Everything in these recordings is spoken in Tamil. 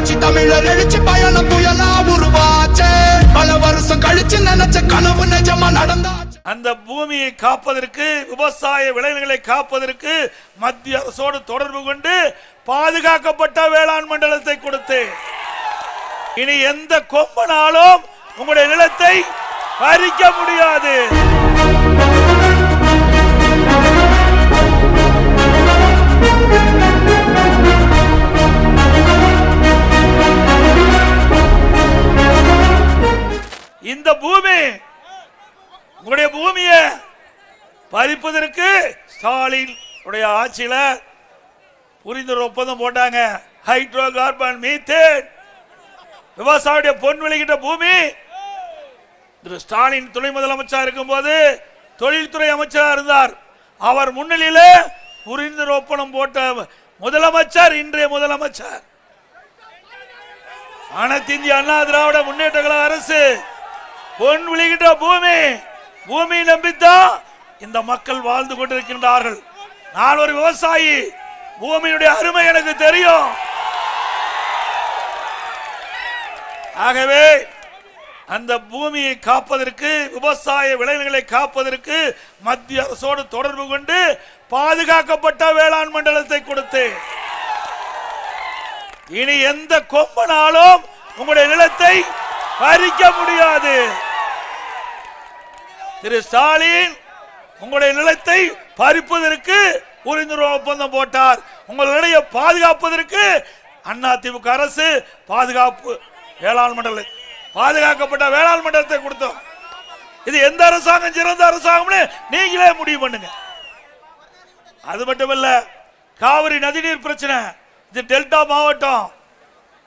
புரட்சி தமிழர் எழுச்சி பயணம் புயலா உருவாச்சே. பல வருஷம் கழிச்சு நினைச்ச கனவு நிஜமா நடந்தாச்சு. அந்த பூமியை காப்பதற்கு விவசாய விளைநிலங்களை காப்பதற்கு மத்திய அரசோடு தொடர்பு கொண்டு பாதுகாக்கப்பட்ட வேளாண் மண்டலத்தை கொடுத்து இனி எந்த கொம்பனாலும் உங்களுடைய நிலத்தை பறிக்க முடியாது. உங்களுடைய பூமியை பறிப்பதற்கு ஸ்டாலின் உடைய ஆட்சியில புரிந்துணர்வு ஒப்பந்தம் போட்டாங்க. ஹைட்ரோ கார்பன் மீத்தேன் விவசாயிய பொன் விளைகின்ற பூமி. திரு ஸ்டாலின் துணை முதலமைச்சர் இருக்கும்போது தொழில்துறை அமைச்சராக இருந்தார். அவர் முன்னிலையில் புரிந்து ஒப்பந்தம் போட்ட முதலமைச்சர் இன்றைய முதலமைச்சர். அனைத்து இந்திய அண்ணா திராவிட முன்னேற்ற கழக அரசு பொன் விளைகின்ற பூமி. பூமியை நம்பித்தான் இந்த மக்கள் வாழ்ந்து கொண்டிருக்கின்றார்கள். நான் ஒரு விவசாயி. பூமியினுடைய அருமை எனக்கு தெரியும். ஆகவே அந்த பூமியை காப்பதற்கு விவசாய விளைநிலங்களை காப்பதற்கு மத்திய அரசோடு தொடர்பு கொண்டு பாதுகாக்கப்பட்ட வேளாண் மண்டலத்தை கொடுத்து இனி எந்த கொம்பனாலும் உங்களுடைய நிலத்தை பறிக்க முடியாது. திரு ஸ்டாலின் உங்களுடைய நிலத்தை பறிப்பதற்கு புரிந்துணர்வு ஒப்பந்தம் போட்டார். உங்களுடைய பாதுகாப்பதற்கு அண்ணா திமுக அரசு பாதுகாப்பு வேளாண் மண்டல பாதுகாக்கப்பட்ட வேளாண் மண்டலத்தை கொடுத்தோம். இது எந்த அரசாங்கம்? சிறந்த அரசாங்கம்னு நீங்களே முடிவு பண்ணுங்க. அது மட்டுமல்ல காவிரி நதிநீர் பிரச்சனை இது டெல்டா மாவட்டம்.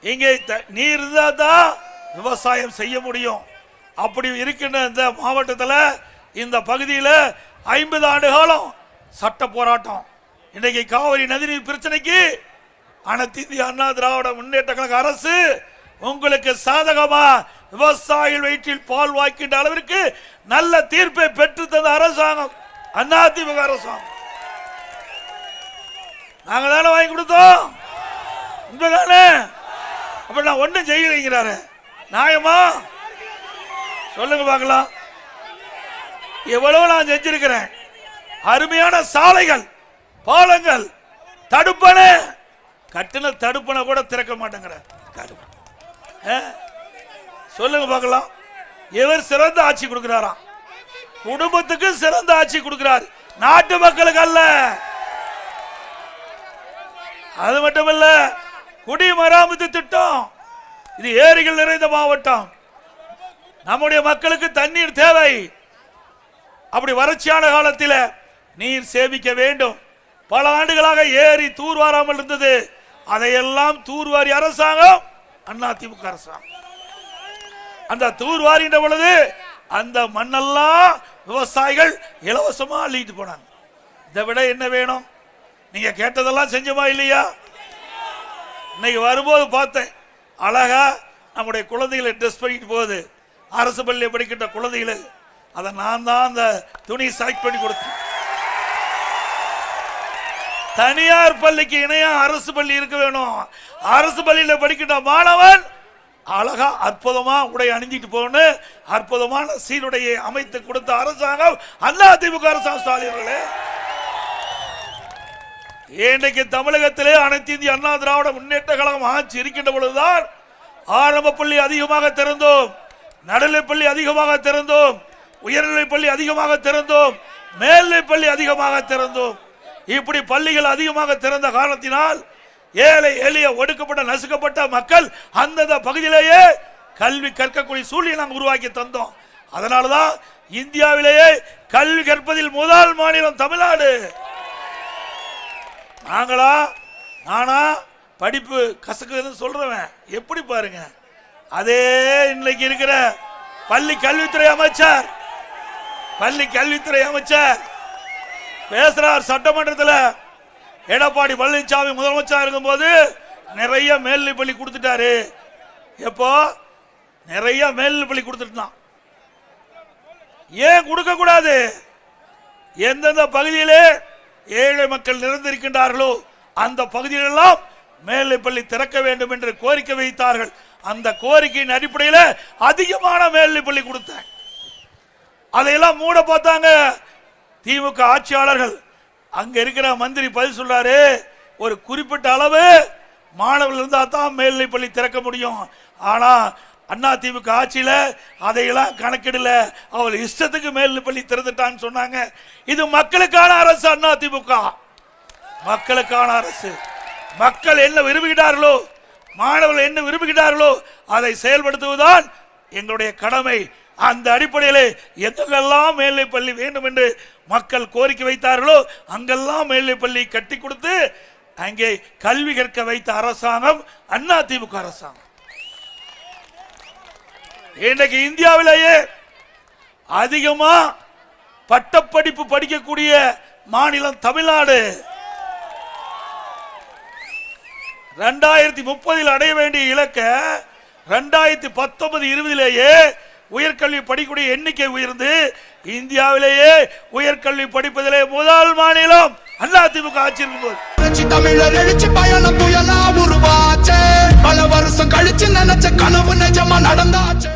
இங்கே த- நீர் இருந்தால் தான் விவசாயம் செய்ய முடியும். அப்படி இருக்கின்ற இந்த மாவட்டத்தில் இந்த பகுதியில் ஐம்பது ஆண்டு காலம் சட்ட போராட்டம். இன்றைக்கு காவிரி நதிநீர் பிரச்சனைக்கு அனைத்து இந்திய அண்ணா திராவிட முன்னேற்ற கழக அரசு உங்களுக்கு சாதகமா விவசாயிகள் வயிற்றில் பால் வாய்க்கின்ற அளவிற்கு நல்ல தீர்ப்பை பெற்று தந்த அரசாங்கம். அதிமுக அரசாங்கம். நாங்க தானே வாங்கி கொடுத்தோம்? உண்மைதானே? அப்ப நான் ஒன்றும் செய்யலைங்கிறாரு. நியாயமா? சொல்லுங்க பார்க்கலாம். எவ்வளவு நான் செஞ்சிருக்கிறேன்? அருமையான சாலைகள் பாலங்கள் தடுப்பணை. கட்டின தடுப்பணை கூட திறக்க மாட்டேங்கிற. சொல்லுங்க பார்க்கலாம். இவர் சிறந்த ஆட்சி கொடுக்கிறாராம் குடும்பத்துக்கு சிறந்த ஆட்சி கொடுக்கிறார். நாட்டு மக்களுக்கு அல்ல. அது மட்டுமல்ல குடிமராமத்து திட்டம். இது ஏரிகள் நிறைந்த மாவட்டம். நம்முடைய மக்களுக்கு தண்ணீர் தேவை. அப்படி வறட்சியான காலத்தில் நீர் சேமிக்க வேண்டும். பல ஆண்டுகளாக ஏரி தூர்வாராமல் இருந்தது. அதையெல்லாம் தூர்வாரி அரசாங்கம் அண்ணா திமுக அரசாங்கம். அந்த தூர்வாரின்ற பொழுது அந்த மண்ணெல்லாம் விவசாயிகள் இலவசமா அள்ளிட்டு போனாங்க. இதை விட என்ன வேணும்? நீங்க கேட்டதெல்லாம் செஞ்சோமா இல்லையா? இன்னைக்கு வரும்போது பார்த்தேன். அழகா நம்முடைய குழந்தைகளை ட்ரெஸ் பண்ணிட்டு போகுது. அரசு பள்ளியில் படிக்கின்ற குழந்தைகளை அதை நான் தான் அந்த துணி செலக்ட் பண்ணி கொடுத்தேன். தனியார் பள்ளிக்கு இணையா அரசு பள்ளி இருக்க வேணும். அரசு பள்ளியில் படிக்கின்ற மாணவன் அழகா அற்புதமா உடை அணிஞ்சிட்டு போகணும். அற்புதமான சீருடையை அமைத்து கொடுத்த அரசாங்கம் அண்ணா திமுக அரசாங்கம் ஸ்டாலின் இன்றைக்கு தமிழகத்திலே அனைத்து இந்திய அண்ணா திராவிட முன்னேற்ற கழகம் ஆட்சி இருக்கின்ற பொழுதுதான் ஆரம்ப பள்ளி அதிகமாக திறந்தோம். நடுநிலைப் பள்ளி அதிகமாக திறந்தோம். உயர்நிலை பள்ளி அதிகமாக திறந்தோம். மேல்நிலை பள்ளி அதிகமாக திறந்தோம். இப்படி பள்ளிகள் அதிகமாக திறந்த காரணத்தினால் ஏழை எளிய ஒடுக்கப்பட்ட நசுக்கப்பட்ட மக்கள் அந்தந்த பகுதியிலேயே கல்வி கற்கக்கூடிய சூழ்நிலை நாங்கள் உருவாக்கி தந்தோம். அதனாலதான் இந்தியாவிலேயே கல்வி கற்பதில் முதல் மாநிலம் தமிழ்நாடு. நாங்களா நானா படிப்பு கசக்குதுன்னு சொல்றவன். எப்படி பாருங்க. அதே இன்னைக்கு இருக்கிற பள்ளி கல்வித்துறை அமைச்சர் பள்ளி கல்வித்துறை அமைச்சர் பேசுறார் சட்டமன்றத்தில். எடப்பாடி பழனிசாமி முதலமைச்சர் இருக்கும்போது நிறைய மேல்நிலை பள்ளி கொடுத்துட்டாரு. எப்போ? நிறைய மேல்நிலை பள்ளி கொடுத்துட்டான் ஏன் கொடுக்க கூடாது? எந்தெந்த பகுதியிலே ஏழை மக்கள் நிறைந்திருக்கின்றார்களோ அந்த பகுதியிலெல்லாம் மேல்நிலைப்பள்ளி திறக்க வேண்டும் என்று கோரிக்கை வைத்தார்கள். அந்த கோரிக்கையின் அடிப்படையில் அதிகமான மேல்நிலைப்பள்ளி கொடுத்தேன். அதையெல்லாம் மூட பார்த்தாங்க திமுக ஆட்சியாளர்கள். அங்க இருக்கிற மந்திரி பதில் சொல்றாரு ஒரு குறிப்பிட்ட அளவு மாணவர்கள் இருந்தால் தான் மேல்நிலைப்பள்ளி திறக்க முடியும். ஆனா அண்ணா திமுக ஆட்சியில் அதையெல்லாம் கணக்கிடல. அவள் இஷ்டத்துக்கு மேல்நிலைப்பள்ளி திறந்துட்டான்னு சொன்னாங்க. இது மக்களுக்கான அரசு அண்ணா திமுக. மக்களுக்கான அரசு. மக்கள் என்ன விரும்புகிறார்களோ மாணவர்கள் என்ன விரும்புகிறார்களோ அதை செயல்படுத்துவதுதான் எங்களுடைய கடமை. அந்த அடிப்படையிலே எங்கெல்லாம் மேல்நிலை பள்ளி வேண்டும் என்று மக்கள் கோரிக்கை வைத்தார்களோ அங்கெல்லாம் மேல்நிலை பள்ளி கட்டி கொடுத்து அங்கே கல்வி கற்க வைத்த அரசாங்கம் அண்ணா திமுக அரசாங்கம். இன்றைக்கு இந்தியாவிலேயே அதிகமா பட்டப்படிப்பு படிக்கக்கூடிய மாநிலம் தமிழ்நாடு. ரெண்டாயிரத்தி முப்பதில் அடைய வேண்டிய இலக்க ரெண்டாயிரத்தி பத்தொன்பது இருபதிலேயே உயர்கல்வி படிக்கக்கூடிய எண்ணிக்கை உயர்ந்து இந்தியாவிலேயே உயர்கல்வி படிப்பதிலே முதல் மாநிலம் அதிமுக ஆட்சி இருக்கும்போது. தமிழர் எழுச்சி பயணம் புயலா உருவாச்சே. பல வருஷம் கழிச்சு நினைச்ச கனவு நிஜமா நடந்தாச்சு.